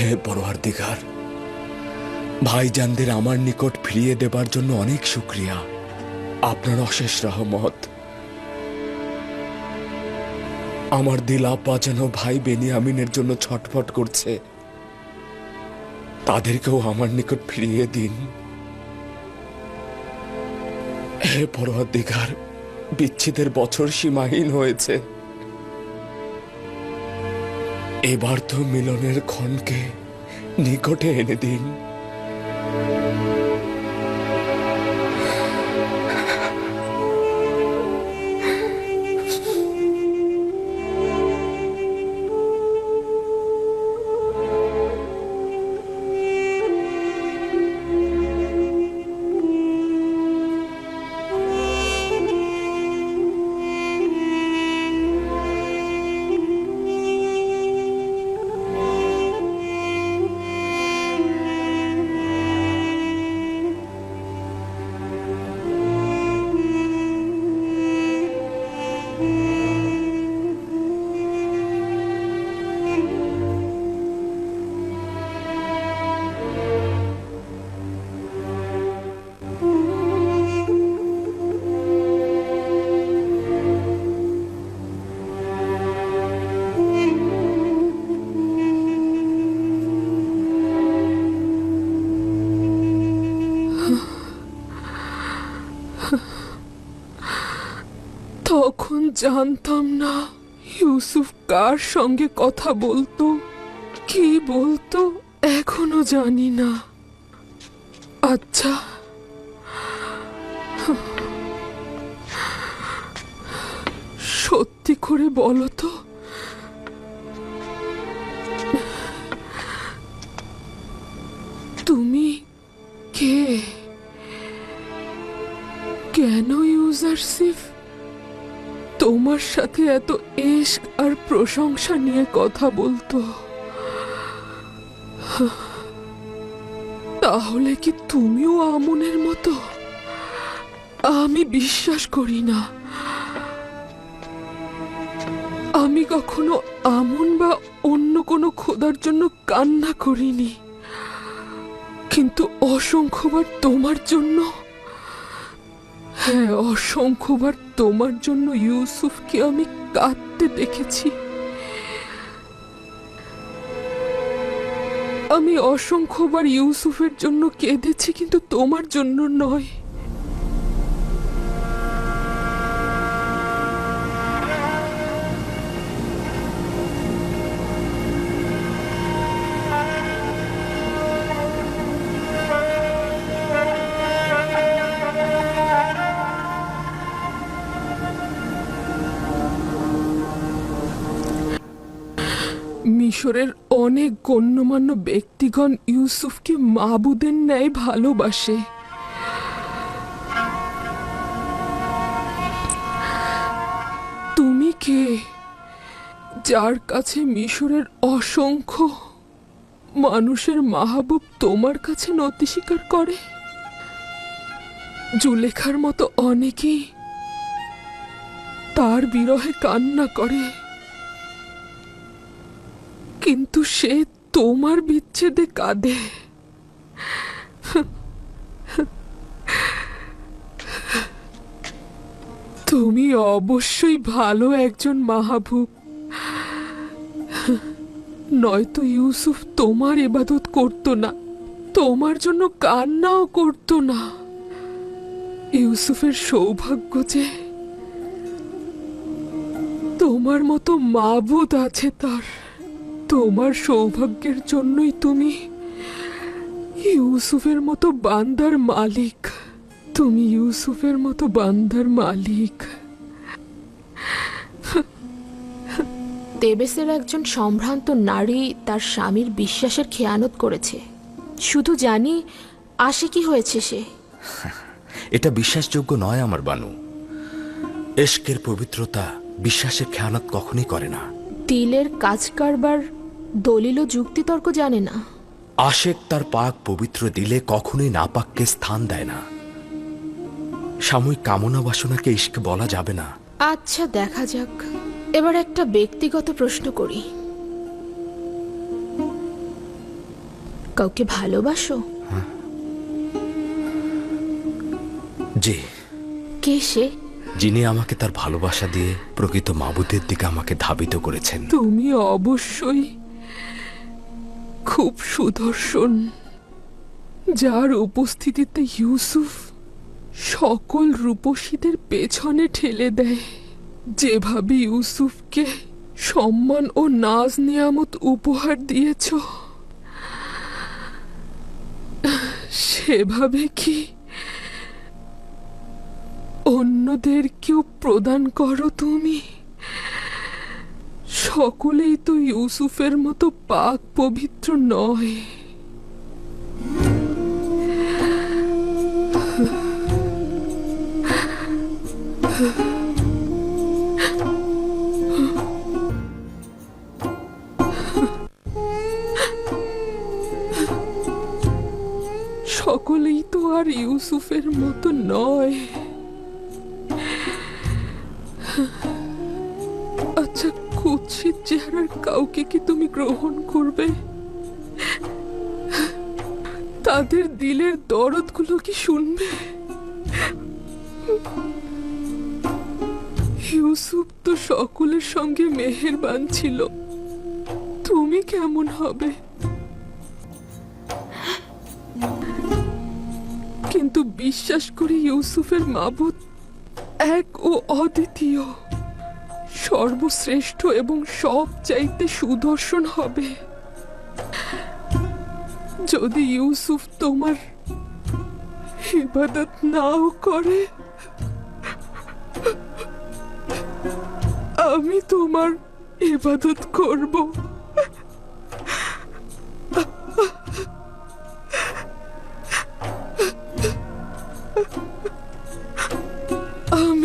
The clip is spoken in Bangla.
হে পরোয়ার দিঘার ভাইজানদের আমার নিকট ফিরিয়ে দেবার জন্য অনেক শুক্রিয়া। আপনার অশেষ রহমত। আমার দিল আপা যেন ভাই বেনিয়ামিনের জন্য ছটফট করছে। তাদেরকেও আমার নিকট ফিরিয়ে দিন। হে পরোয়ার দিঘার বিচ্ছেদের বছর সীমাহীন হয়েছে। এবার তো মিলনের ক্ষণকে নিকটে এনে দিন। জানতাম না ইউসুফ কার সঙ্গে কথা বলতো, কি বলতো, এখনও জানি না। আচ্ছা। সত্যি করে বলো তো। তুমি কে? কেন ইউজারসিফ তোমার সাথে এত এশক আর প্রশংসা নিয়ে কথা বলতো। তাহলে কি তুমিও আমনের মতো? আমি বিশ্বাস করি না। আমি কখনো আমন বা অন্য কোনো খোদার জন্য কান্না করিনি। কিন্তু অসংখ্যবার তোমার জন্য হ্যাঁ অসংখ্যবার তোমার জন্য ইউসুফকে আমি কাঁদতে দেখেছি। আমি অসংখ্যবার ইউসুফের জন্য কেঁদেছি, কিন্তু তোমার জন্য নয়। মিশরের অনেক গণ্যমান্য ব্যক্তিগণ ইউসুফকে মাবুদের ন্যায় ভালোবাসে। তুমি কে যার কাছে মিশরের অসংখ্য মানুষের মাহবুব তোমার কাছে নতি স্বীকার করে? জুলেখার মতো অনেকেই তার বিরহে কান্না করে। কিন্তু সে তোমার বিচ্ছেদে কাঁদে। তুমি অবশ্যই ভালো একজন মাহবুব। নয়তো ইউসুফ তোমার এবাদত করতো না, তোমার জন্য কান্নাও করতো না। ইউসুফের সৌভাগ্য যে তোমার মতো মাবুদ আছে তার। তোমার সৌভাগ্যের জন্যই তুমি ইউসুফের মতো বান্দার মালিক। তুমি ইউসুফের মতো বান্দার মালিক। তেবেসের একজন সম্ভ্রান্ত নারী তার স্বামীর বিশ্বাসের খেয়ানত করেছে। শুধু জানি আসে কি হয়েছে সে। এটা বিশ্বাসযোগ্য নয় আমার বানু। এশকের পবিত্রতা বিশ্বাসের খেয়ানত কখনই করে না। তিলের কাজ কারবার দলিল ও যুক্তিতর্ক জানে না। আশেক তার পাক পবিত্র দিলে কখনোই নাপাককে স্থান দেয় না। সাময়িক কামনা বাসনাকে ইস্ক বলা যাবে না। আচ্ছা দেখা যাক। এবার একটা ব্যক্তিগত প্রশ্ন করি। কাউকে ভালোবাসো? জি। কে সে? যিনি আমাকে তার ভালোবাসা দিয়ে প্রকৃত মাবুদের দিকে আমাকে ধাবিত করেছেন। তুমি অবশ্যই খুব সুদর্শন। যার উপস্থিতিতে ইউসুফ সকল রূপসীদের পেছনে ঠেলে দেয়। যেভাবে ইউসুফকে সম্মান ও নাজ নিয়ামত উপহার দিয়েছ, সেভাবে কি অন্যদেরকেও প্রদান করো তুমি? সকলেই তো ইউসুফের মতো পাক পবিত্র নয়। সকলেই তো আর ইউসুফের মতো নয়। কুৎসিত চেহারার কাউকে কি তুমি গ্রহণ করবে? তাদের দিলের দরদগুলো কি শুনবে? ইউসুফ তো সকলের সঙ্গে মেহেরবান ছিল। তুমি কেমন হবে? কিন্তু বিশ্বাস করি ইউসুফের মাবুদ এক ও অদ্বিতীয়। সর্বশ্রেষ্ঠ এবং সব চাইতে সুদর্শন হবে। যদি ইউসুফ তোমার ইবাদত নাও করে, আমি তোমার ইবাদত করব। আমি